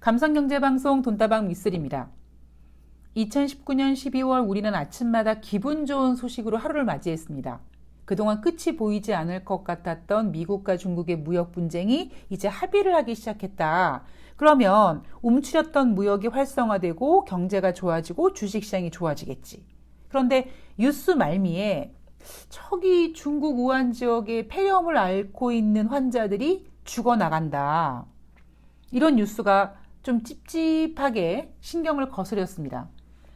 감성경제방송 돈다방 미쓰리입니다. 2019년 12월 우리는 아침마다 기분 좋은 소식으로 하루를 맞이했습니다. 그동안 끝이 보이지 않을 것 같았던 미국과 중국의 무역 분쟁이 이제 합의를 하기 시작했다. 그러면 움츠렸던 무역이 활성화되고 경제가 좋아지고 주식시장이 좋아지겠지. 그런데 뉴스 말미에 저기 중국 우한 지역의 폐렴을 앓고 있는 환자들이 죽어나간다. 이런 뉴스가 좀 찝찝하게 신경을 거스렸습니다.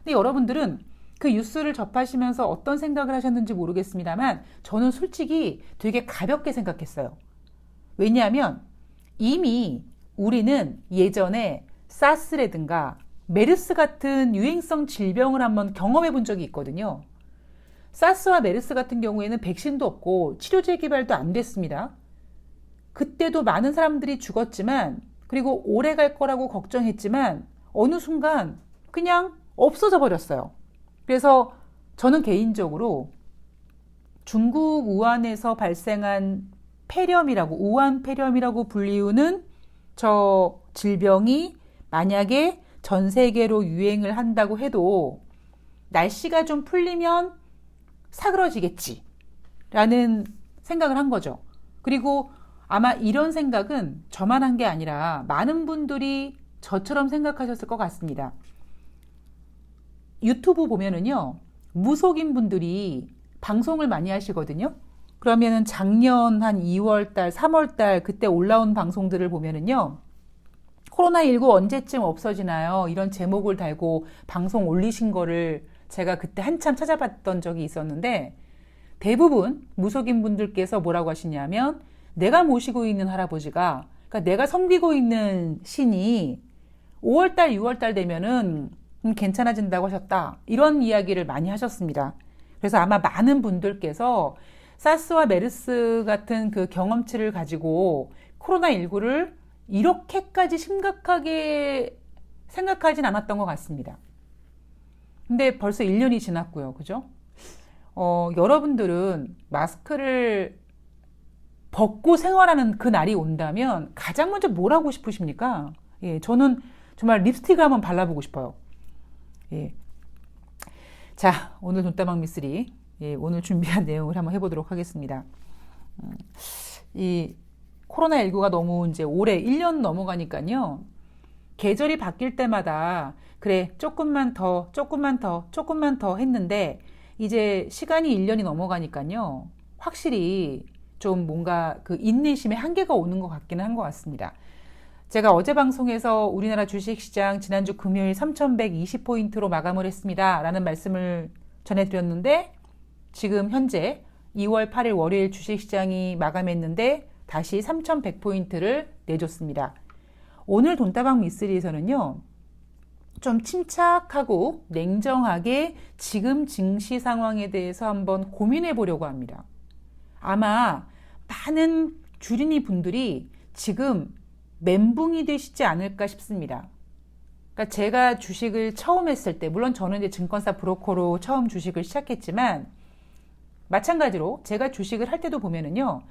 근데 여러분들은 그 뉴스를 접하시면서 어떤 생각을 하셨는지 모르겠습니다만 저는 솔직히 되게 가볍게 생각했어요. 왜냐하면 이미 우리는 예전에 사스라든가 메르스 같은 유행성 질병을 한번 경험해 본 적이 있거든요. 사스와 메르스 같은 경우에는 백신도 없고 치료제 개발도 안 됐습니다. 그때도 많은 사람들이 죽었지만 그리고 오래 갈 거라고 걱정했지만 어느 순간 그냥 없어져 버렸어요. 그래서 저는 개인적으로 중국 우한에서 발생한 폐렴이라고 우한 폐렴이라고 불리우는 저 질병이 만약에 전 세계로 유행을 한다고 해도 날씨가 좀 풀리면 사그러지겠지. 라는 생각을 한 거죠. 그리고 아마 이런 생각은 저만 한 게 아니라 많은 분들이 저처럼 생각하셨을 것 같습니다. 유튜브 보면은요, 무속인 분들이 방송을 많이 하시거든요. 그러면은 작년 한 2월 달, 3월 달 그때 올라온 방송들을 보면은요, 코로나19 언제쯤 없어지나요? 이런 제목을 달고 방송 올리신 거를 제가 그때 한참 찾아봤던 적이 있었는데, 대부분 무속인 분들께서 뭐라고 하시냐면, 내가 모시고 있는 할아버지가, 그러니까 내가 섬기고 있는 신이 5월달, 6월달 되면은 음, 괜찮아진다고 하셨다. 이런 이야기를 많이 하셨습니다. 그래서 아마 많은 분들께서 사스와 메르스 같은 그 경험치를 가지고 코로나19를 이렇게까지 심각하게 생각하진 않았던 것 같습니다. 근데 벌써 1년이 지났고요. 그죠? 어, 여러분들은 마스크를 벗고 생활하는 그 날이 온다면 가장 먼저 뭘 하고 싶으십니까? 예, 저는 정말 립스틱을 한번 발라보고 싶어요. 예. 자, 오늘 돈다방 미쓰리. 예, 오늘 준비한 내용을 한번 해보도록 하겠습니다. 음, 이 코로나19가 너무 이제 올해 1년 넘어가니까요. 계절이 바뀔 때마다 그래, 조금만 더, 조금만 더, 조금만 더 했는데 이제 시간이 1년이 넘어가니까요. 확실히 좀 뭔가 그 인내심의 한계가 오는 것 같기는 한 것 같습니다. 제가 어제 방송에서 우리나라 주식시장 지난주 금요일 3,120포인트로 마감을 했습니다. 라는 말씀을 전해드렸는데 지금 현재 2월 8일 월요일 주식시장이 마감했는데 다시 3,100포인트를 내줬습니다. 오늘 돈다방 미쓰리에서는요. 좀 침착하고 냉정하게 지금 증시 상황에 대해서 한번 고민해 보려고 합니다. 아마 많은 주린이 분들이 지금 멘붕이 되시지 않을까 싶습니다. 그러니까 제가 주식을 처음 했을 때, 물론 저는 이제 증권사 브로커로 처음 주식을 시작했지만, 마찬가지로 제가 주식을 할 때도 보면은요,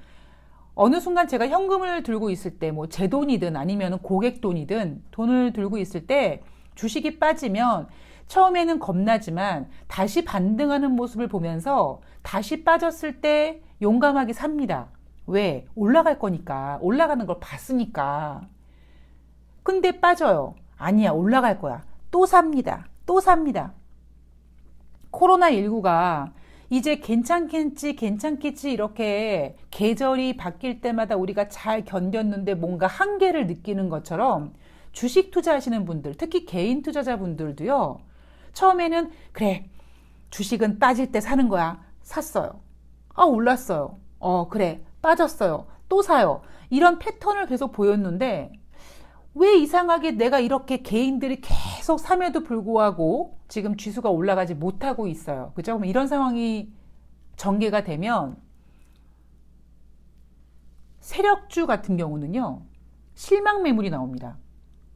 어느 순간 제가 현금을 들고 있을 때, 뭐 제 돈이든 아니면 고객 돈이든 돈을 들고 있을 때 주식이 빠지면 처음에는 겁나지만 다시 반등하는 모습을 보면서 다시 빠졌을 때 용감하게 삽니다. 왜? 올라갈 거니까. 올라가는 걸 봤으니까. 근데 빠져요. 아니야, 올라갈 거야. 또 삽니다. 또 삽니다. 코로나19가 이제 괜찮겠지, 괜찮겠지, 이렇게 계절이 바뀔 때마다 우리가 잘 견뎠는데 뭔가 한계를 느끼는 것처럼 주식 투자하시는 분들, 특히 개인 투자자분들도요, 처음에는, 그래, 주식은 빠질 때 사는 거야. 샀어요. 아, 올랐어요. 어, 그래. 빠졌어요. 또 사요. 이런 패턴을 계속 보였는데 왜 이상하게 내가 이렇게 개인들이 계속 삼에도 불구하고 지금 지수가 올라가지 못하고 있어요. 그죠? 그럼 이런 상황이 전개가 되면 세력주 같은 경우는요. 실망 매물이 나옵니다.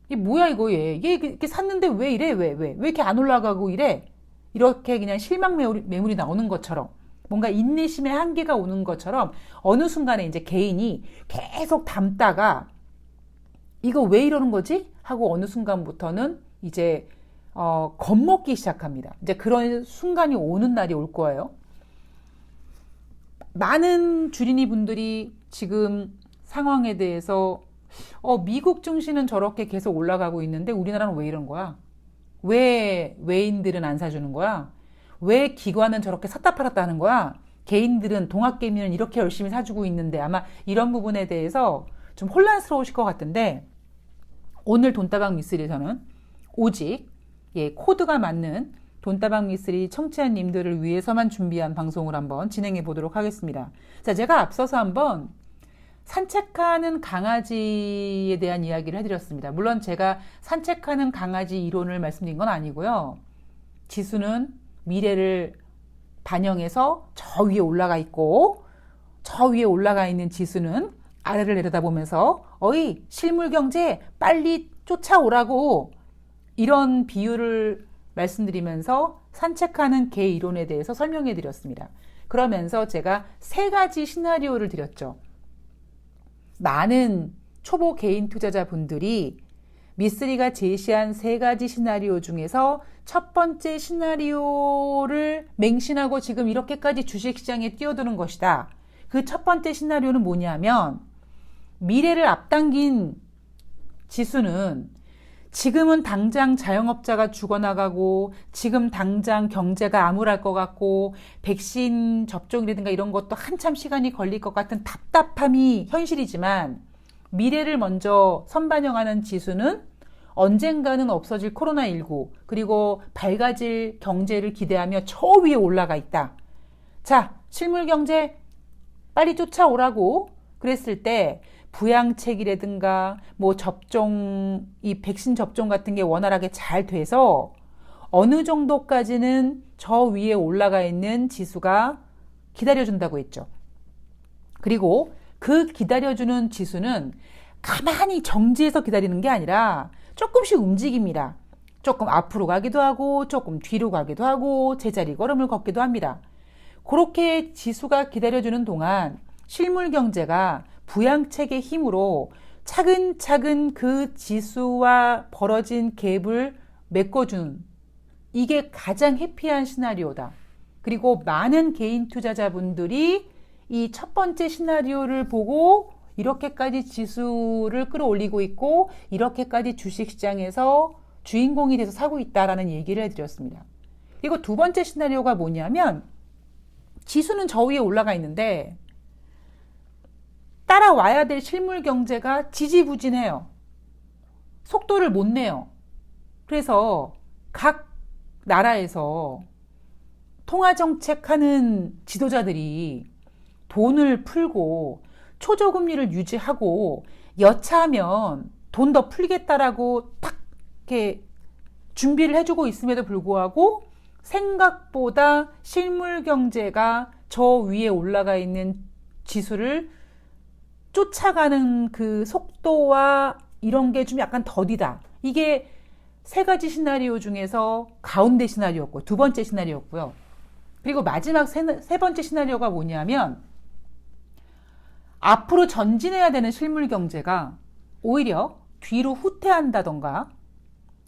이게 뭐야 이거 얘. 얘 이렇게 샀는데 왜 이래? 왜? 왜? 왜 이렇게 안 올라가고 이래? 이렇게 그냥 실망 매물이 나오는 것처럼 뭔가 인내심의 한계가 오는 것처럼 어느 순간에 이제 개인이 계속 담다가 이거 왜 이러는 거지? 하고 어느 순간부터는 이제 어, 겁먹기 시작합니다. 이제 그런 순간이 오는 날이 올 거예요. 많은 주린이 분들이 지금 상황에 대해서 어, 미국 증시는 저렇게 계속 올라가고 있는데 우리나라는 왜 이런 거야? 왜 외인들은 안 사주는 거야? 왜 기관은 저렇게 샀다 팔았다 하는 거야? 개인들은 동학개미는 이렇게 열심히 사주고 있는데 아마 이런 부분에 대해서 좀 혼란스러우실 것 같은데 오늘 돈다방 미쓰리에서는 오직 예, 코드가 맞는 돈다방 미쓰리 청취자님들을 위해서만 준비한 방송을 한번 진행해 보도록 하겠습니다. 자, 제가 앞서서 한번 산책하는 강아지에 대한 이야기를 해드렸습니다. 물론 제가 산책하는 강아지 이론을 말씀드린 건 아니고요. 지수는 미래를 반영해서 저 위에 올라가 있고 저 위에 올라가 있는 지수는 아래를 내려다보면서 어이 실물 경제 빨리 쫓아오라고 이런 비유를 말씀드리면서 산책하는 개 이론에 대해서 설명해 드렸습니다. 그러면서 제가 세 가지 시나리오를 드렸죠. 많은 초보 개인 투자자분들이 미쓰리가 제시한 세 가지 시나리오 중에서 첫 번째 시나리오를 맹신하고 지금 이렇게까지 주식시장에 뛰어드는 것이다. 그 첫 번째 시나리오는 뭐냐면 미래를 앞당긴 지수는 지금은 당장 자영업자가 죽어나가고 지금 당장 경제가 암울할 것 같고 백신 접종이라든가 이런 것도 한참 시간이 걸릴 것 같은 답답함이 현실이지만 미래를 먼저 선반영하는 지수는 언젠가는 없어질 코로나19 그리고 밝아질 경제를 기대하며 저 위에 올라가 있다. 자, 실물 경제 빨리 쫓아오라고 그랬을 때 부양책이라든가 뭐 접종 이 백신 접종 같은 게 원활하게 잘 돼서 어느 정도까지는 저 위에 올라가 있는 지수가 기다려준다고 했죠. 그리고 그 기다려주는 지수는 가만히 정지해서 기다리는 게 아니라 조금씩 움직입니다. 조금 앞으로 가기도 하고 조금 뒤로 가기도 하고 제자리 걸음을 걷기도 합니다. 그렇게 지수가 기다려주는 동안 실물 경제가 부양책의 힘으로 차근차근 그 지수와 벌어진 갭을 메꿔준 이게 가장 해피한 시나리오다. 그리고 많은 개인 투자자분들이 이 첫 번째 시나리오를 보고 이렇게까지 지수를 끌어올리고 있고 이렇게까지 주식시장에서 주인공이 돼서 사고 있다라는 얘기를 해드렸습니다. 그리고 두 번째 시나리오가 뭐냐면 지수는 저 위에 올라가 있는데 따라와야 될 실물 경제가 지지부진해요. 속도를 못 내요. 그래서 각 나라에서 통화정책 하는 지도자들이 돈을 풀고 초저금리를 유지하고 여차하면 돈 더 풀겠다라고 딱 이렇게 준비를 해주고 있음에도 불구하고 생각보다 실물 경제가 저 위에 올라가 있는 지수를 쫓아가는 그 속도와 이런 게 좀 약간 더디다. 이게 세 가지 시나리오 중에서 가운데 시나리오였고 두 번째 시나리오였고요. 그리고 마지막 세, 세 번째 시나리오가 뭐냐면 앞으로 전진해야 되는 실물 경제가 오히려 뒤로 후퇴한다던가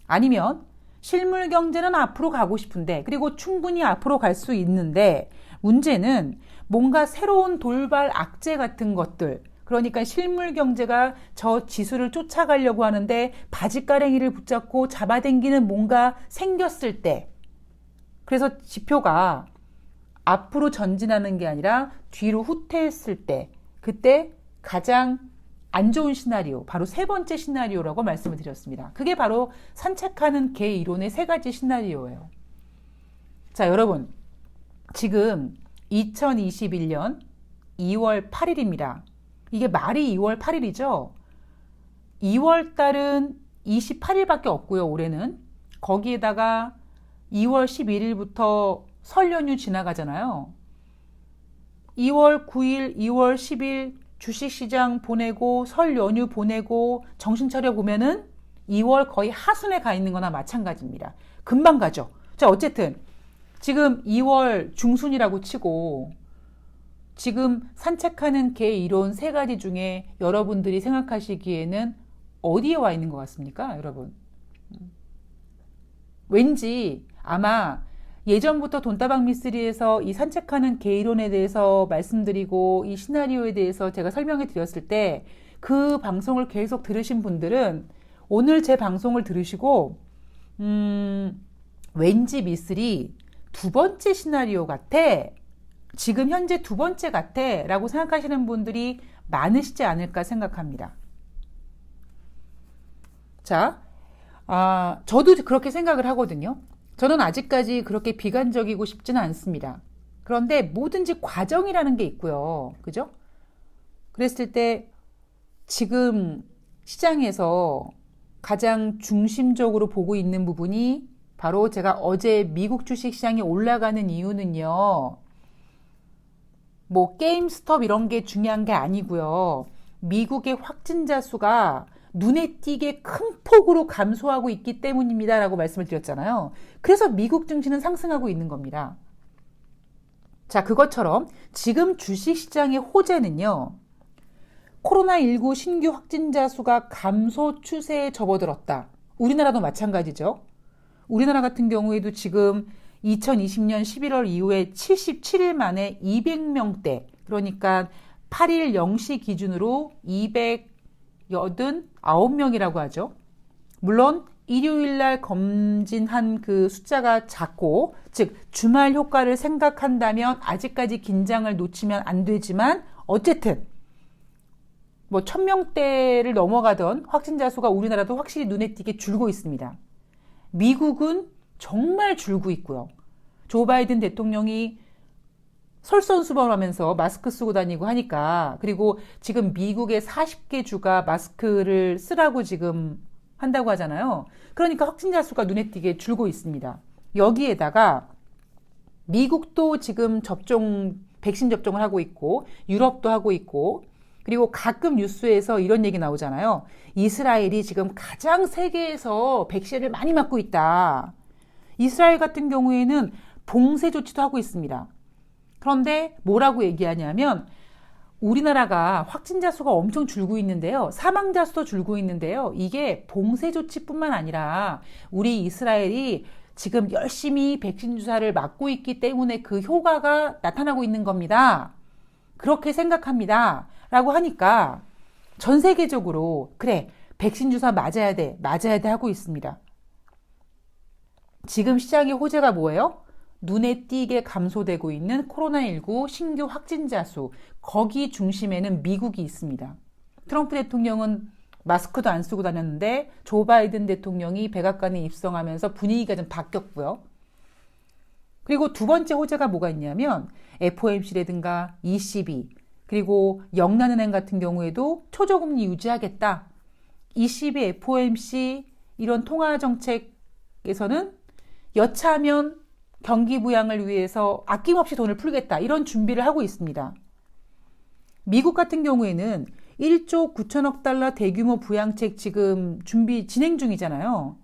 아니면 실물 경제는 앞으로 가고 싶은데 그리고 충분히 앞으로 갈 수 있는데 문제는 뭔가 새로운 돌발 악재 같은 것들 그러니까 실물 경제가 저 지수를 쫓아가려고 하는데 바지가랭이를 붙잡고 잡아당기는 뭔가 생겼을 때 그래서 지표가 앞으로 전진하는 게 아니라 뒤로 후퇴했을 때 그때 가장 안 좋은 시나리오, 바로 세 번째 시나리오라고 말씀을 드렸습니다. 그게 바로 산책하는 개 이론의 세 가지 시나리오예요. 자, 여러분. 지금 2021년 2월 8일입니다. 이게 말이 2월 8일이죠? 2월 달은 28일밖에 없고요, 올해는. 거기에다가 2월 11일부터 설 연휴 지나가잖아요. 2월 9일, 2월 10일 주식시장 보내고 설 연휴 보내고 정신 차려 보면은 2월 거의 하순에 가 있는 거나 마찬가지입니다. 금방 가죠. 자, 어쨌든 지금 2월 중순이라고 치고 지금 산책하는 개 이론 세 가지 중에 여러분들이 생각하시기에는 어디에 와 있는 것 같습니까, 여러분? 왠지 아마 예전부터 돈다방 미스리에서 이 산책하는 게이론에 대해서 말씀드리고 이 시나리오에 대해서 제가 설명해 드렸을 때 그 방송을 계속 들으신 분들은 오늘 제 방송을 들으시고 음 왠지 미스리 두 번째 시나리오 같아 지금 현재 두 번째 같아 라고 생각하시는 분들이 많으시지 않을까 생각합니다. 자, 아, 저도 그렇게 생각을 하거든요. 저는 아직까지 그렇게 비관적이고 싶지는 않습니다. 그런데 뭐든지 과정이라는 게 있고요. 그죠? 그랬을 때 지금 시장에서 가장 중심적으로 보고 있는 부분이 바로 제가 어제 미국 주식 시장이 올라가는 이유는요. 뭐 게임 스톱 이런 게 중요한 게 아니고요. 미국의 확진자 수가 눈에 띄게 큰 폭으로 감소하고 있기 때문입니다 라고 말씀을 드렸잖아요. 그래서 미국 증시는 상승하고 있는 겁니다. 자, 그것처럼 지금 주식 시장의 호재는요. 코로나19 신규 확진자 수가 감소 추세에 접어들었다. 우리나라도 마찬가지죠. 우리나라 같은 경우에도 지금 2020년 11월 이후에 77일 만에 200명대, 그러니까 8일 0시 기준으로 289명이라고 하죠. 물론 일요일 날 검진한 그 숫자가 작고, 즉, 주말 효과를 생각한다면 아직까지 긴장을 놓치면 안 되지만, 어쨌든, 뭐, 천명대를 넘어가던 확진자 수가 우리나라도 확실히 눈에 띄게 줄고 있습니다. 미국은 정말 줄고 있고요. 조 바이든 대통령이 설선수범하면서 마스크 쓰고 다니고 하니까 그리고 지금 미국의 40개 주가 마스크를 쓰라고 지금 한다고 하잖아요. 그러니까 확진자 수가 눈에 띄게 줄고 있습니다. 여기에다가 미국도 지금 접종 백신 접종을 하고 있고 유럽도 하고 있고 그리고 가끔 뉴스에서 이런 얘기 나오잖아요. 이스라엘이 지금 가장 세계에서 백신을 많이 맞고 있다. 이스라엘 같은 경우에는 봉쇄 조치도 하고 있습니다. 그런데 뭐라고 얘기하냐면 우리나라가 확진자 수가 엄청 줄고 있는데요. 사망자 수도 줄고 있는데요. 이게 봉쇄 조치뿐만 아니라 우리 이스라엘이 지금 열심히 백신 주사를 맞고 있기 때문에 그 효과가 나타나고 있는 겁니다. 그렇게 생각합니다. 라고 하니까 전 세계적으로 그래, 백신 주사 맞아야 돼, 맞아야 돼 하고 있습니다. 지금 시장의 호재가 뭐예요? 눈에 띄게 감소되고 있는 코로나19 신규 확진자 수, 거기 중심에는 미국이 있습니다. 트럼프 대통령은 마스크도 안 쓰고 다녔는데 조 바이든 대통령이 백악관에 입성하면서 분위기가 좀 바뀌었고요. 그리고 두 번째 호재가 뭐가 있냐면 FOMC라든가 ECB 그리고 영란은행 같은 경우에도 초저금리 유지하겠다. ECB, FOMC 이런 통화 정책에서는 여차하면 경기 부양을 위해서 아낌없이 돈을 풀겠다. 이런 준비를 하고 있습니다. 미국 같은 경우에는 1조 9천억 달러 대규모 부양책 지금 준비 진행 중이잖아요.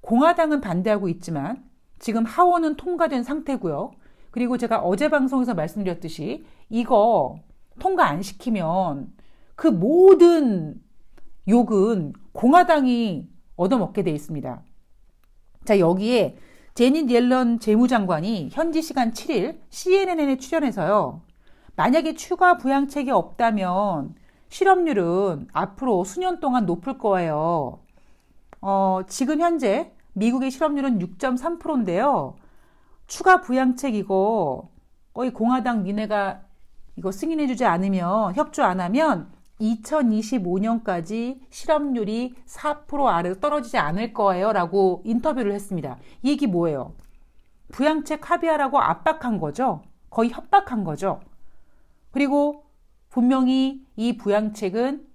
공화당은 반대하고 있지만 지금 하원은 통과된 상태고요. 그리고 제가 어제 방송에서 말씀드렸듯이 이거 통과 안 시키면 그 모든 욕은 공화당이 얻어먹게 돼 있습니다. 자, 여기에 제니 옐런 재무장관이 현지 시간 7일 CNN에 출연해서요. 만약에 추가 부양책이 없다면 실업률은 앞으로 수년 동안 높을 거예요. 어, 지금 현재 미국의 실업률은 6.3%인데요. 추가 부양책 이거 거의 공화당 니네가 이거 승인해주지 않으면 협조 안 하면 2025년까지 실업률이 4% 아래로 떨어지지 않을 거예요. 라고 인터뷰를 했습니다. 이 얘기 뭐예요? 부양책 합의하라고 압박한 거죠. 거의 협박한 거죠. 그리고 분명히 이 부양책은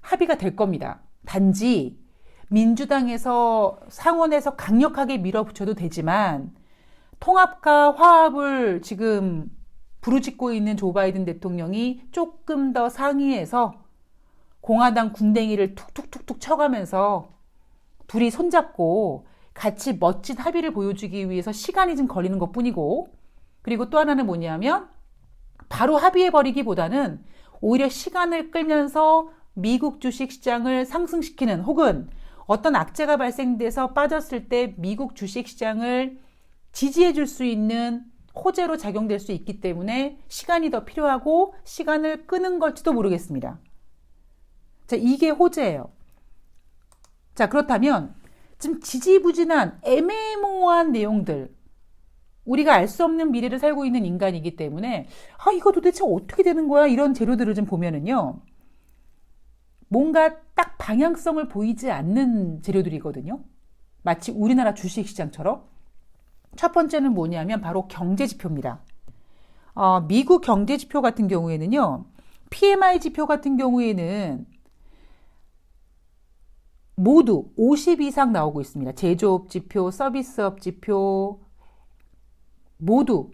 합의가 될 겁니다. 단지 민주당에서 상원에서 강력하게 밀어붙여도 되지만 통합과 화합을 지금 부르짖고 있는 조 바이든 대통령이 조금 더 상의해서 공화당 군댕이를 툭툭툭툭 쳐가면서 둘이 손잡고 같이 멋진 합의를 보여주기 위해서 시간이 좀 걸리는 것 뿐이고 그리고 또 하나는 뭐냐면 바로 합의해버리기보다는 오히려 시간을 끌면서 미국 주식 시장을 상승시키는 혹은 어떤 악재가 발생돼서 빠졌을 때 미국 주식 시장을 지지해 줄 수 있는 호재로 작용될 수 있기 때문에 시간이 더 필요하고 시간을 끄는 걸지도 모르겠습니다. 자, 이게 호재예요. 자, 그렇다면 지금 지지부진한 애매모호한 내용들 우리가 알 수 없는 미래를 살고 있는 인간이기 때문에 아 이거 도대체 어떻게 되는 거야 이런 재료들을 좀 보면은요 뭔가 딱 방향성을 보이지 않는 재료들이거든요 마치 우리나라 주식시장처럼 첫 번째는 뭐냐면 바로 경제 지표입니다 어, 미국 경제 지표 같은 경우에는요 PMI 지표 같은 경우에는 모두 50 이상 나오고 있습니다. 제조업 지표, 서비스업 지표 모두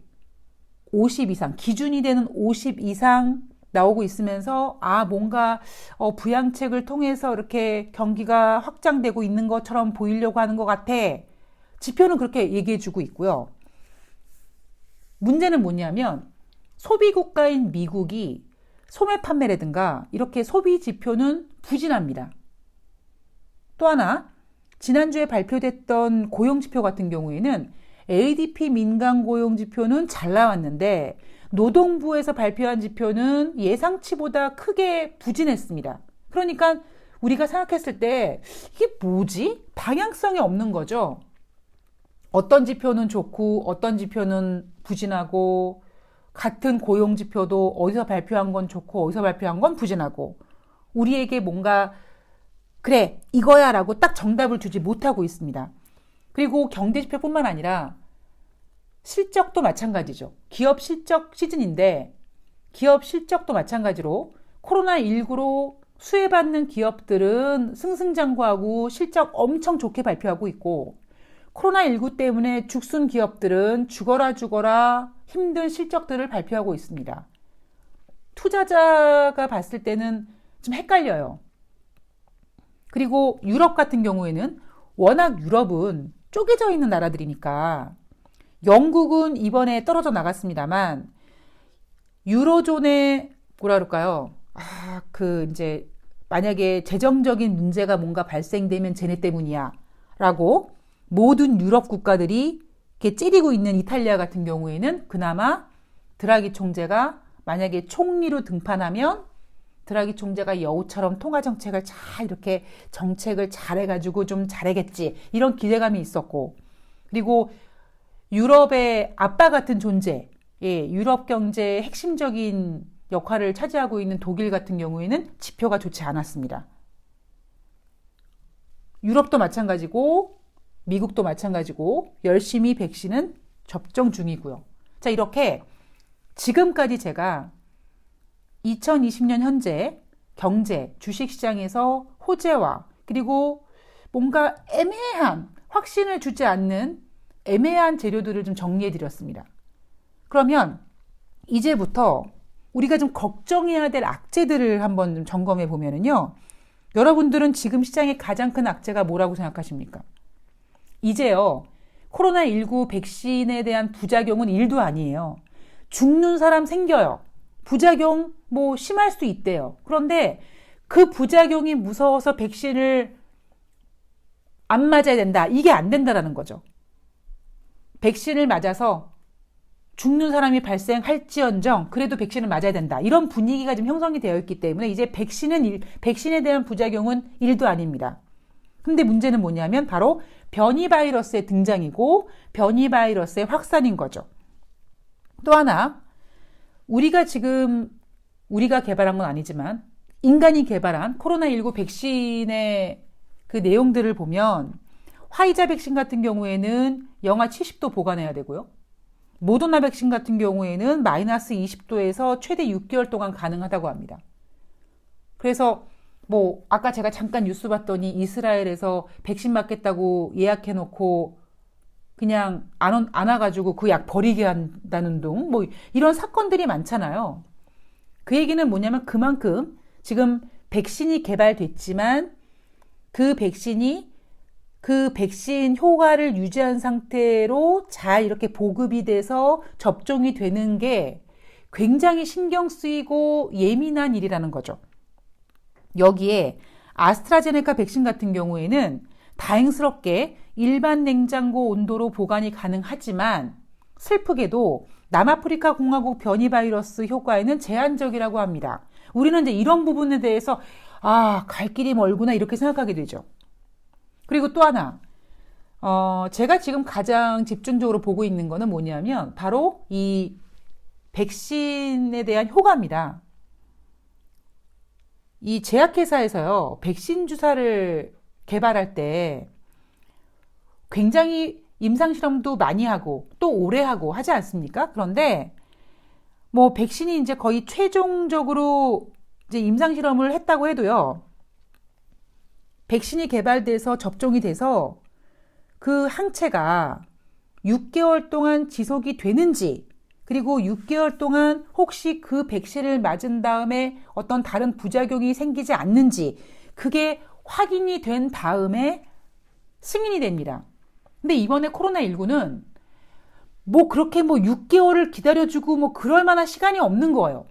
50 이상, 기준이 되는 50 이상 나오고 있으면서 아 뭔가 어, 부양책을 통해서 이렇게 경기가 확장되고 있는 것처럼 보이려고 하는 것 같아. 지표는 그렇게 얘기해주고 있고요. 문제는 뭐냐면 소비 국가인 미국이 소매 판매라든가 이렇게 소비 지표는 부진합니다. 또 하나 지난주에 발표됐던 고용 지표 같은 경우에는 ADP 민간 고용 지표는 잘 나왔는데 노동부에서 발표한 지표는 예상치보다 크게 부진했습니다. 그러니까 우리가 생각했을 때 이게 뭐지? 방향성이 없는 거죠. 어떤 지표는 좋고 어떤 지표는 부진하고 같은 고용 지표도 어디서 발표한 건 좋고 어디서 발표한 건 부진하고 우리에게 뭔가 그래, 이거야 라고 딱 정답을 주지 못하고 있습니다. 그리고 경제 지표뿐만 아니라 실적도 마찬가지죠. 기업 실적 시즌인데 기업 실적도 마찬가지로 코로나19로 수혜받는 기업들은 승승장구하고 실적 엄청 좋게 발표하고 있고 코로나19 때문에 죽순 기업들은 죽어라 죽어라 힘든 실적들을 발표하고 있습니다. 투자자가 봤을 때는 좀 헷갈려요. 그리고 유럽 같은 경우에는 워낙 유럽은 쪼개져 있는 나라들이니까 영국은 이번에 떨어져 나갔습니다만 유로존에 뭐라 그럴까요? 아, 그 이제 만약에 재정적인 문제가 뭔가 발생되면 쟤네 때문이야. 라고 모든 유럽 국가들이 이렇게 찌리고 있는 이탈리아 같은 경우에는 그나마 드라기 총재가 만약에 총리로 등판하면 드라기 총재가 여우처럼 통화 정책을 잘 이렇게 정책을 잘해가지고 좀 잘하겠지 이런 기대감이 있었고 그리고 유럽의 아빠 같은 존재, 예, 유럽 경제의 핵심적인 역할을 차지하고 있는 독일 같은 경우에는 지표가 좋지 않았습니다. 유럽도 마찬가지고 미국도 마찬가지고 열심히 백신은 접종 중이고요. 자, 이렇게 지금까지 제가 2020년 현재 경제, 주식시장에서 호재와 그리고 뭔가 애매한 확신을 주지 않는 애매한 재료들을 좀 정리해 드렸습니다. 그러면 이제부터 우리가 좀 걱정해야 될 악재들을 한번 좀 점검해 보면은요. 여러분들은 지금 시장의 가장 큰 악재가 뭐라고 생각하십니까? 이제요. 코로나19 백신에 대한 부작용은 1도 아니에요. 죽는 사람 생겨요. 부작용 뭐 심할 수 있대요. 그런데 그 부작용이 무서워서 백신을 안 맞아야 된다. 이게 안 된다라는 거죠. 백신을 맞아서 죽는 사람이 발생할지언정 그래도 백신을 맞아야 된다. 이런 분위기가 지금 형성이 되어 있기 때문에 이제 백신은 일, 백신에 대한 부작용은 일도 아닙니다. 근데 문제는 뭐냐면 바로 변이 바이러스의 등장이고 변이 바이러스의 확산인 거죠. 또 하나 우리가 지금 우리가 개발한 건 아니지만 인간이 개발한 코로나19 백신의 그 내용들을 보면 화이자 백신 같은 경우에는 영하 70도 보관해야 되고요. 모더나 백신 같은 경우에는 마이너스 20도에서 최대 6개월 동안 가능하다고 합니다. 그래서 뭐 아까 제가 잠깐 뉴스 봤더니 이스라엘에서 백신 맞겠다고 예약해 놓고 그냥 안, 안 와가지고 그 약 버리게 한다는 등, 뭐, 이런 사건들이 많잖아요. 그 얘기는 뭐냐면 그만큼 지금 백신이 개발됐지만 그 백신이 그 백신 효과를 유지한 상태로 잘 이렇게 보급이 돼서 접종이 되는 게 굉장히 신경 쓰이고 예민한 일이라는 거죠. 여기에 아스트라제네카 백신 같은 경우에는 다행스럽게 일반 냉장고 온도로 보관이 가능하지만 슬프게도 남아프리카 공화국 변이 바이러스 효과에는 제한적이라고 합니다. 우리는 이제 이런 부분에 대해서 아, 갈 길이 멀구나 이렇게 생각하게 되죠. 그리고 또 하나. 어, 제가 지금 가장 집중적으로 보고 있는 거는 뭐냐면 바로 이 백신에 대한 효과입니다. 이 제약회사에서요, 백신 주사를 개발할 때 굉장히 임상실험도 많이 하고 또 오래 하고 하지 않습니까? 그런데 뭐 백신이 이제 거의 최종적으로 이제 임상실험을 했다고 해도요, 백신이 개발돼서 접종이 돼서 그 항체가 6개월 동안 지속이 되는지 그리고 6개월 동안 혹시 그 백신을 맞은 다음에 어떤 다른 부작용이 생기지 않는지 그게 확인이 된 다음에 승인이 됩니다. 근데 이번에 코로나19는 뭐 그렇게 뭐 6개월을 기다려주고 뭐 그럴 만한 시간이 없는 거예요.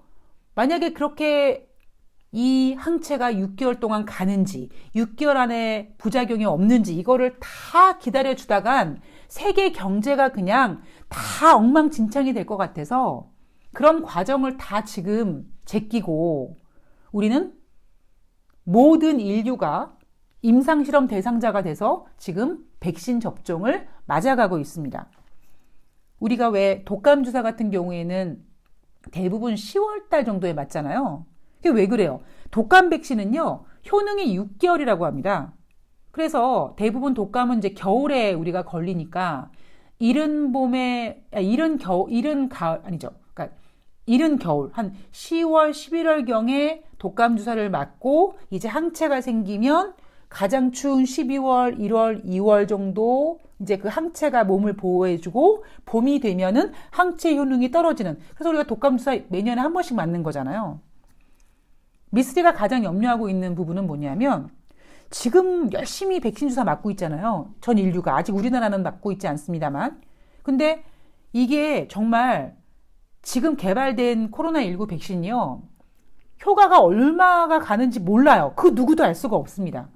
만약에 그렇게 이 항체가 6개월 동안 가는지, 6개월 안에 부작용이 없는지, 이거를 다 기다려주다간 세계 경제가 그냥 다 엉망진창이 될 것 같아서 그런 과정을 다 지금 제끼고 우리는 모든 인류가 임상실험 대상자가 돼서 지금 백신 접종을 맞아가고 있습니다. 우리가 왜 독감 주사 같은 경우에는 대부분 10월 달 정도에 맞잖아요. 그게 왜 그래요? 독감 백신은요, 효능이 6개월이라고 합니다. 그래서 대부분 독감은 이제 겨울에 우리가 걸리니까 이른 봄에, 아, 이른 겨울, 이른 가을, 아니죠. 그러니까 이른 겨울, 한 10월, 11월 경에 독감 주사를 맞고 이제 항체가 생기면 가장 추운 12월, 1월, 2월 정도 이제 그 항체가 몸을 보호해주고 봄이 되면은 항체 효능이 떨어지는 그래서 우리가 독감 주사 매년에 한 번씩 맞는 거잖아요. 미스리가 가장 염려하고 있는 부분은 뭐냐면 지금 열심히 백신 주사 맞고 있잖아요. 전 인류가 아직 우리나라는 맞고 있지 않습니다만. 근데 이게 정말 지금 개발된 코로나19 백신이요. 효과가 얼마가 가는지 몰라요. 그 누구도 알 수가 없습니다.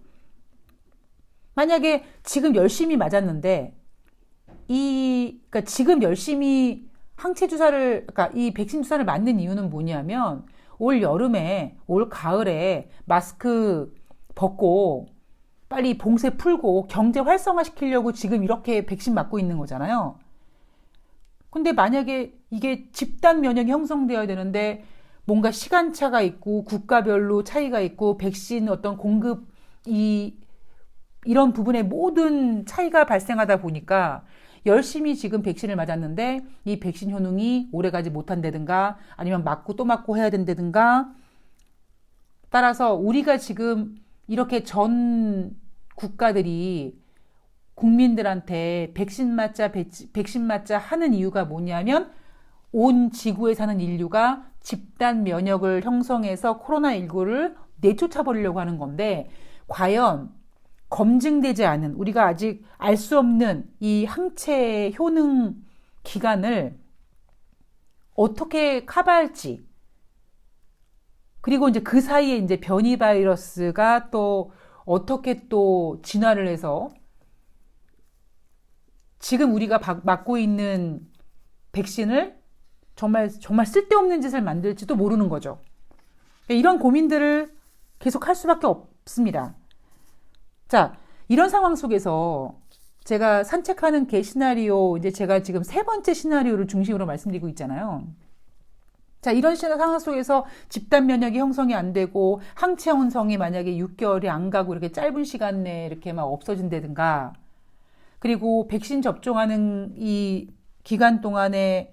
만약에 지금 열심히 맞았는데 이 그러니까 지금 열심히 항체 주사를 그러니까 이 백신 주사를 맞는 이유는 뭐냐면 올 여름에, 올 가을에 마스크 벗고 빨리 봉쇄 풀고 경제 활성화 시키려고 지금 이렇게 백신 맞고 있는 거잖아요. 근데 만약에 이게 집단 면역이 형성되어야 되는데 뭔가 시간차가 있고 국가별로 차이가 있고 백신 어떤 공급 이 이런 부분에 모든 차이가 발생하다 보니까 열심히 지금 백신을 맞았는데 이 백신 효능이 오래가지 못한다든가 아니면 맞고 또 맞고 해야 된다든가 따라서 우리가 지금 이렇게 전 국가들이 국민들한테 백신 맞자, 백신 맞자 하는 이유가 뭐냐면 온 지구에 사는 인류가 집단 면역을 형성해서 코로나19를 내쫓아 버리려고 하는 건데 과연 검증되지 않은 우리가 아직 알 수 없는 이 항체 효능 기간을 어떻게 커버할지 그리고 이제 그 사이에 이제 변이 바이러스가 또 어떻게 또 진화를 해서 지금 우리가 맞고 있는 백신을 정말 정말 쓸데없는 짓을 만들지도 모르는 거죠. 이런 고민들을 계속 할 수밖에 없습니다. 자, 이런 상황 속에서 제가 산책하는 개 시나리오, 이제 제가 지금 세 번째 시나리오를 중심으로 말씀드리고 있잖아요. 자, 이런 상황 속에서 집단 면역이 형성이 안 되고 항체 형성이 만약에 6개월이 안 가고 이렇게 짧은 시간 내에 이렇게 막 없어진다든가 그리고 백신 접종하는 이 기간 동안에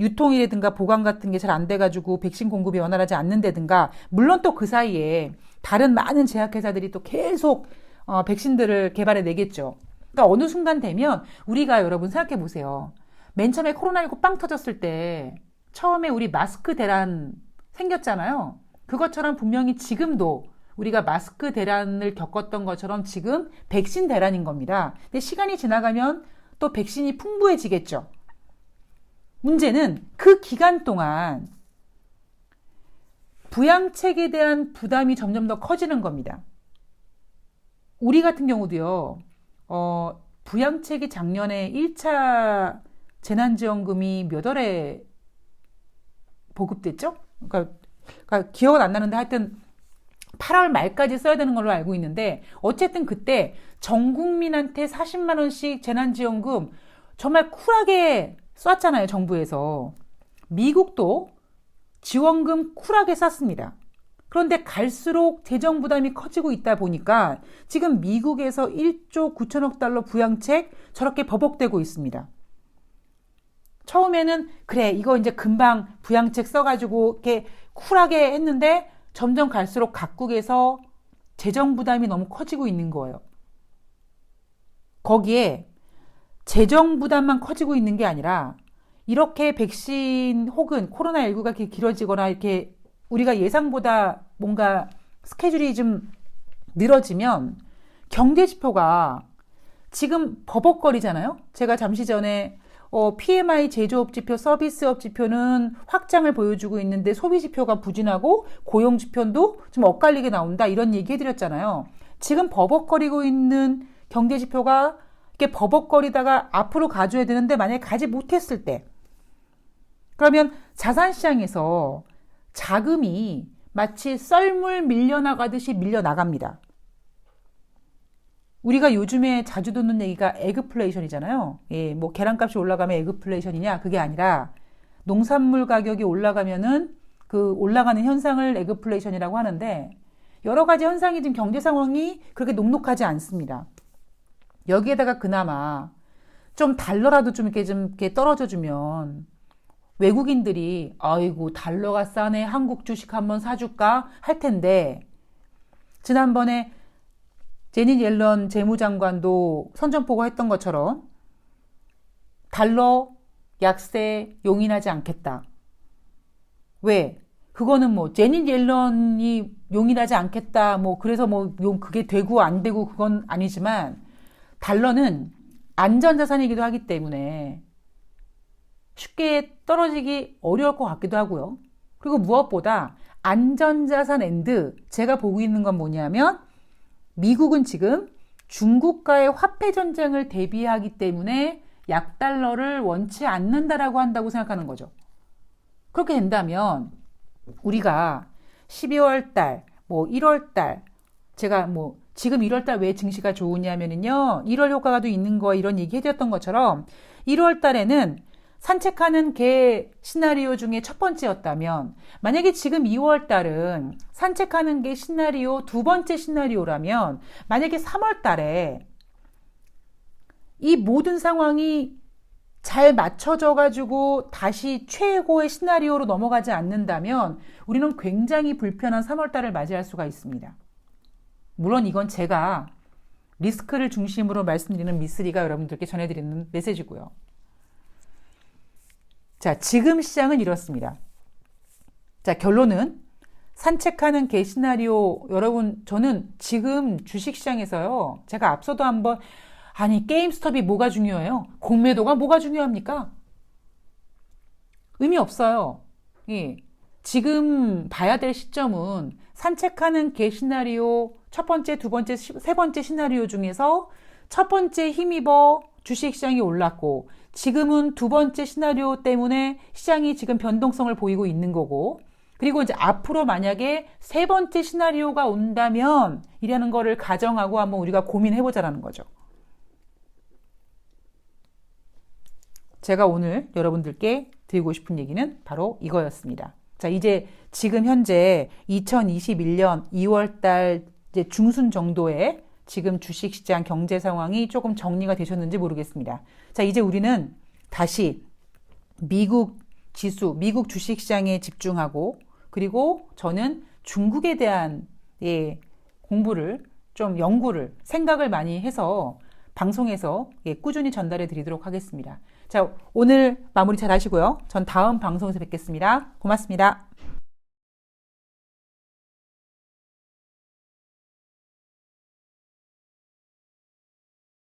유통이라든가 보관 같은 게 잘 안 돼가지고 백신 공급이 원활하지 않는다든가 물론 또 그 사이에 다른 많은 제약회사들이 또 계속 어, 백신들을 개발해 내겠죠. 그러니까 어느 순간 되면 우리가 여러분 생각해 보세요. 맨 처음에 코로나19 빵 터졌을 때 처음에 우리 마스크 대란 생겼잖아요. 그것처럼 분명히 지금도 우리가 마스크 대란을 겪었던 것처럼 지금 백신 대란인 겁니다. 근데 시간이 지나가면 또 백신이 풍부해지겠죠. 문제는 그 기간 동안 부양책에 대한 부담이 점점 더 커지는 겁니다. 우리 같은 경우도요, 어, 부양책이 작년에 1차 재난지원금이 몇 월에 보급됐죠? 그러니까, 그러니까 기억은 안 나는데 하여튼 8월 말까지 써야 되는 걸로 알고 있는데 어쨌든 그때 전 국민한테 40만 원씩 재난지원금 정말 쿨하게 쐈잖아요, 정부에서. 미국도 지원금 쿨하게 쐈습니다. 그런데 갈수록 재정 부담이 커지고 있다 보니까 지금 미국에서 1조 9천억 달러 부양책 저렇게 버벅대고 있습니다. 처음에는 그래 이거 이제 금방 부양책 써가지고 이렇게 쿨하게 했는데 점점 갈수록 각국에서 재정 부담이 너무 커지고 있는 거예요. 거기에 재정 부담만 커지고 있는 게 아니라 이렇게 백신 혹은 코로나19가 이렇게 길어지거나 이렇게 우리가 예상보다 뭔가 스케줄이 좀 늘어지면 경제 지표가 지금 버벅거리잖아요. 제가 잠시 전에 어, PMI 제조업 지표, 서비스업 지표는 확장을 보여주고 있는데 소비 지표가 부진하고 고용 지표도 좀 엇갈리게 나온다 이런 얘기 해드렸잖아요. 지금 버벅거리고 있는 경제 지표가 이렇게 버벅거리다가 앞으로 가줘야 되는데 만약에 가지 못했을 때 그러면 자산 시장에서 자금이 마치 썰물 밀려나가듯이 밀려나갑니다. 우리가 요즘에 자주 듣는 얘기가 에그플레이션이잖아요. 예, 뭐 계란값이 올라가면 에그플레이션이냐? 그게 아니라 농산물 가격이 올라가면은 그 올라가는 현상을 에그플레이션이라고 하는데 여러 가지 현상이 지금 경제 상황이 그렇게 녹록하지 않습니다. 여기에다가 그나마 좀 달러라도 좀 이렇게 좀 이렇게 떨어져 주면 외국인들이 아이고 달러가 싸네 한국 주식 한번 사줄까 할 텐데 지난번에 제닛 옐런 재무장관도 선전포고 했던 것처럼 달러 약세 용인하지 않겠다. 왜? 그거는 뭐 제닛 옐런이 용인하지 않겠다. 뭐 그래서 뭐 그게 되고 안 되고 그건 아니지만 달러는 안전자산이기도 하기 때문에 쉽게 떨어지기 어려울 것 같기도 하고요. 그리고 무엇보다 안전자산 앤드 제가 보고 있는 건 뭐냐면 미국은 지금 중국과의 화폐 전쟁을 대비하기 때문에 약달러를 원치 않는다라고 한다고 생각하는 거죠. 그렇게 된다면 우리가 12월 달, 뭐 1월 달, 제가 뭐 지금 1월 달 왜 증시가 좋으냐면은요. 1월 효과가 또 있는 거 이런 얘기 해드렸던 것처럼 1월 달에는 산책하는 개 시나리오 중에 첫 번째였다면 만약에 지금 2월 달은 산책하는 게 시나리오 두 번째 시나리오라면 만약에 3월 달에 이 모든 상황이 잘 맞춰져 가지고 다시 최고의 시나리오로 넘어가지 않는다면 우리는 굉장히 불편한 3월 달을 맞이할 수가 있습니다. 물론 이건 제가 리스크를 중심으로 말씀드리는 미스리가 여러분들께 전해드리는 메시지고요. 자, 지금 시장은 이렇습니다. 자, 결론은 산책하는 개 시나리오 여러분 저는 지금 주식 시장에서요. 제가 앞서도 한번 아니 게임스톱이 뭐가 중요해요? 공매도가 뭐가 중요합니까? 의미 없어요. 예. 지금 봐야 될 시점은 산책하는 개 시나리오 첫 번째, 두 번째, 세 번째 시나리오 중에서 첫 번째 힘입어 주식 시장이 올랐고 지금은 두 번째 시나리오 때문에 시장이 지금 변동성을 보이고 있는 거고 그리고 이제 앞으로 만약에 세 번째 시나리오가 온다면 이라는 거를 가정하고 한번 우리가 고민해 보자라는 거죠. 제가 오늘 여러분들께 드리고 싶은 얘기는 바로 이거였습니다. 자, 이제 지금 현재 2021년 2월 달 이제 중순 정도에 지금 주식시장 경제 상황이 조금 정리가 되셨는지 모르겠습니다. 자, 이제 우리는 다시 미국 지수, 미국 주식시장에 집중하고 그리고 저는 중국에 대한 예, 공부를 좀 연구를 생각을 많이 해서 방송에서 예, 꾸준히 전달해 드리도록 하겠습니다. 자, 오늘 마무리 잘 하시고요. 전 다음 방송에서 뵙겠습니다. 고맙습니다.